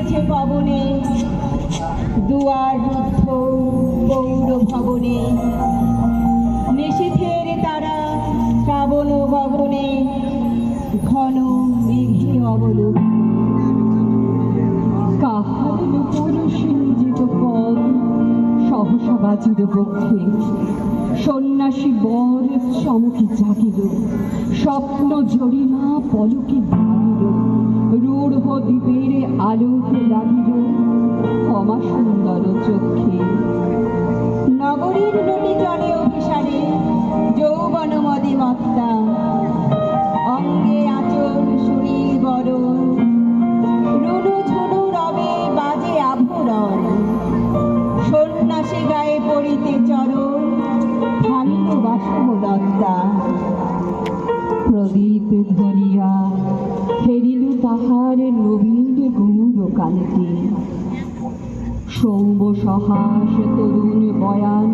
ভাসিছে পবনে দুয়ার রুদ্ধ পৌর ভবনে নিশীথের তারা শ্রাবণ গগনে ঘন মেঘে অবলোক। কাহার পক্ষে সন্ন্যাসী বর চমকে জাগিল। স্বপ্ন জরিনা পলকে ভাগিল রূঢ় দ্বীপের আলোকে লাগিল ক্ষমা সুন্দর চক্ষে। নগরীর নদী জলে অভিসারে যৌবন মদে মত্তা। অঙ্গে আচল শরীর বরণ। রুনু ঝুনু রবে বাজে আভরণ। সন্ন্যাসী গায়ে পড়িতে চরণ, ভাঙিল বাসব দত্তা সৌম্য সহাস তরুণ বয়ান,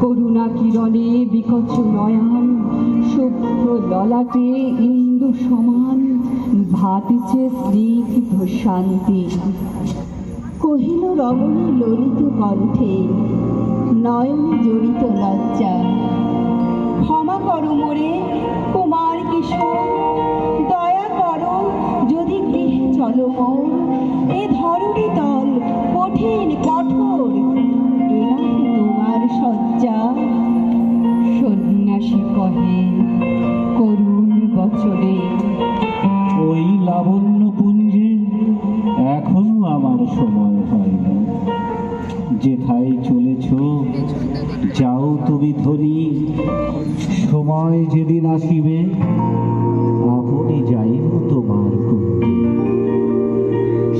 করুণা কিরণে বিকচ নয়ান, শুভ্র ললাটে ইন্দু সমান, ভাতিছে স্নিগ্ধ শান্তি। কহিল রমণী ললিত কণ্ঠে, নয়ন জড়িত লজ্জা। ক্ষমা করো মোরে, কুমার কিশোর, দয়া করো যদি গৃহে চলো মোর এ ধরণী এখনও আমার সময় যেথায় চলেছ, যাও তুমি ধরি সময় যেদিন আসিবে আপনি যাইব তোমার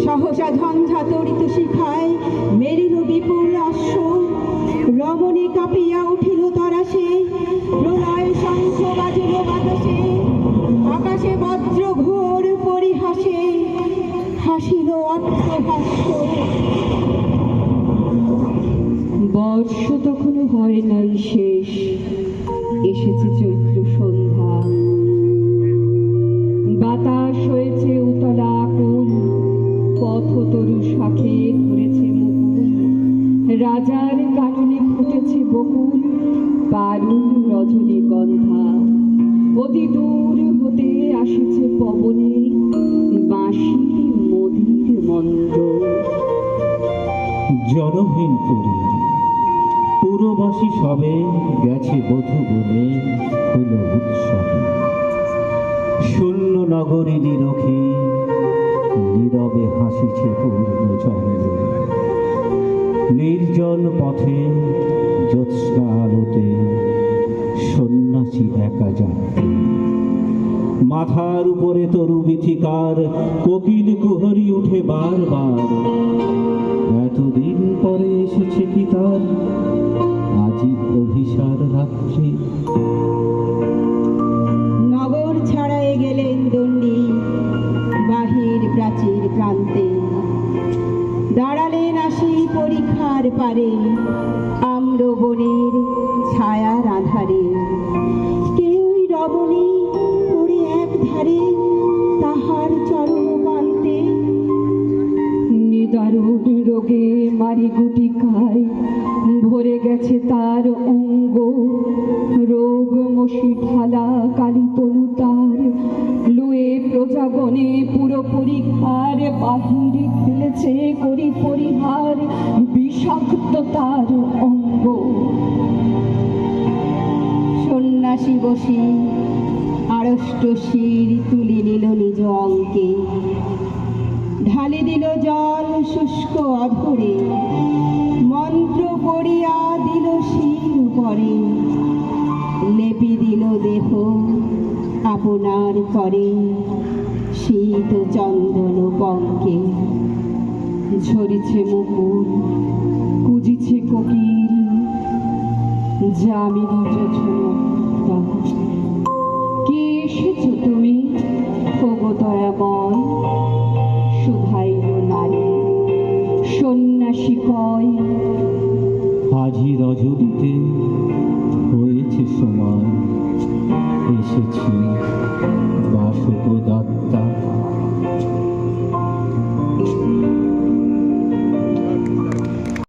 সহসা ঝঞ্ঝা তরিত শিখায়, মেরিল বিপুল রমণী কাঁপিয়া বর্ষ তখনও হয় নাই শেষ। এসেছে চৈত্র সন্ধ্যা। বাতাস হয়েছে উতলা আকুল, পথ তরু শাখে ধরেছে রাজার কাননে ফুটেছে বকুল, বারুণ রজনী গন্ধা। অতি দূর হতে আসিছে পবনে, বাঁশি মন্দ জনহীন করি পুরবাসী সবে গেছে বধু বলে হলো উৎসবে। শূন্য নগরী নিরখে নীরবে হাসিছে পূর্ণ চন্দ্র। নির্জন পথে জ্যোৎস্না আলোতে সন্ন্যাসী একা যাত্রী মাথার উপরে তরু বিথিকার কোকিল কুহরি উঠে বারবার। এতদিন পরে এসেছে কি তার আজি অভিসার রাত্রি? নগর ছাড়ায়ে গেলেন দণ্ডী, বাহির প্রাচীর প্রান্তে। দাঁড়ালেন আসি পরীক্ষার পারে আম্র বনের ছায়ার আধারে। রোগে মারি গুটি খায় ভরে গেছে তার অঙ্গ। রোগ মশি ঢালা, কালী তনু তার। লুয়ে প্রজাগণে পুরো পরীক্ষার বাহিরে ফেলেছে করি পরিহার, বিষাক্ত তার অঙ্গ। সন্ন্যাসী বসি আড়ষ্ট শির তুলি নিল নিজ অঙ্কে ঢালে দিল জল শুষ্ক অধরে, মন্ত্র পড়িয়া দিল শির পরে লেপি দিল দেহ আপনার করে, শীত চন্দন পঙ্কে। ঝরিছে মুকুল, কুজিছে কোকিল জামিনী যোজনা রজনীতে হয়েছে সময় এসেছি